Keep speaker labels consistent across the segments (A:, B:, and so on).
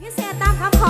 A: พิเศษตามคำขอ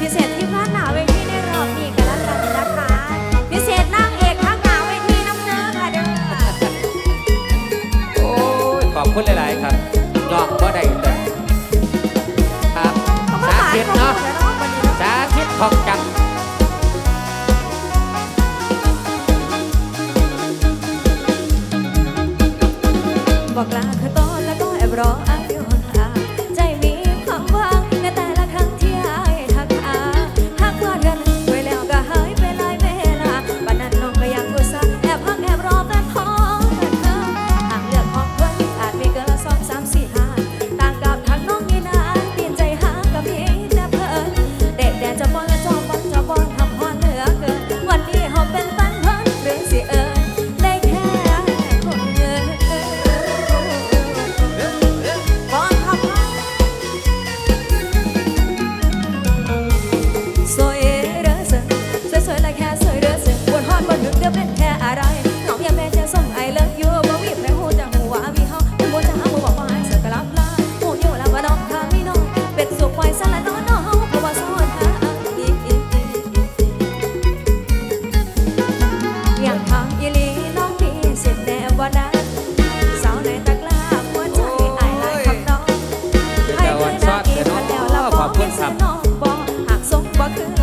A: พิเศษที่พาะหนาเวทีในรอบนี้กันแล้วกันนะคะพิเศษนั่งเอกข้างหนาเวทีน้ำเนื้อค่ะเด้อ
B: โอ้ยขอบคุณหลายๆครับนอกบ่ได้ครับสาธิตเนาะสาธิตของจัง
A: บอกแล้ว bakın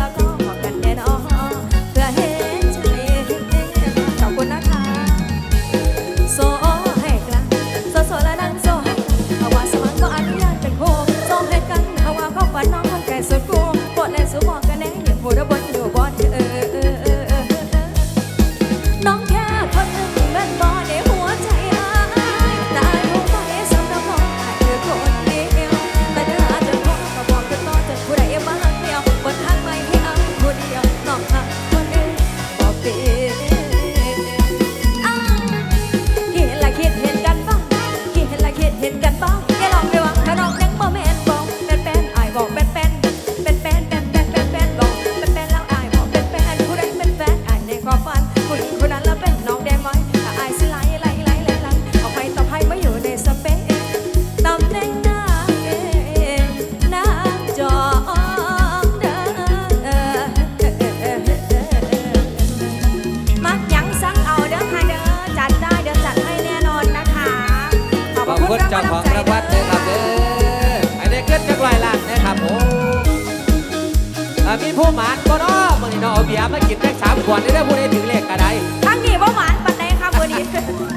A: มากินแจ็คสามขวดได้ได้ผู้ใดถือเลขกระไดทั้งนี้ว่าหมานปันแดงค่ะมือนี้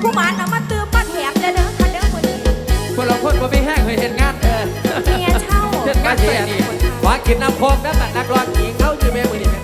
A: ผู้หมานเอามาตื้มมาแถมเล
B: ยเด้อค่ะเด้อ
A: มือนี้
B: คนเละ
A: คนว่าไม่แห้งเคยเห็นงานเออเมียเช่าเห็นงานเสียนี่ว่ากินน้ำโคกแล้วบัดนักร้องหญิงเขาอยู่เมื่อนี้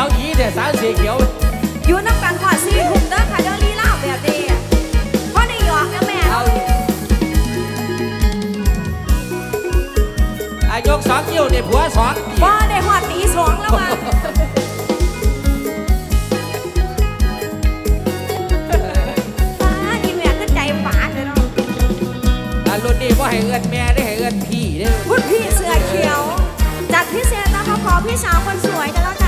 A: ยวยีเดี๋
B: ยวสาวสีเขียว
A: อยู่น้ำกันขอดซีถุงเด้อค่ะเด้อลีลาแบบเดียพ่อได้หยอกนะแม่
B: เอาอายกสองนิ้วเนี่ยผัวสอง
A: พ่อได้หอดตีสองแล้วมา
B: รุ่นนี้ว่าให้เอื้อนแม่ได้ให้เอื้อนพี่เด้อ
A: พุทธพี่เสือเขียว จัดพิเศษนะาพ่อพี่สาวคนสวยกันแล้ว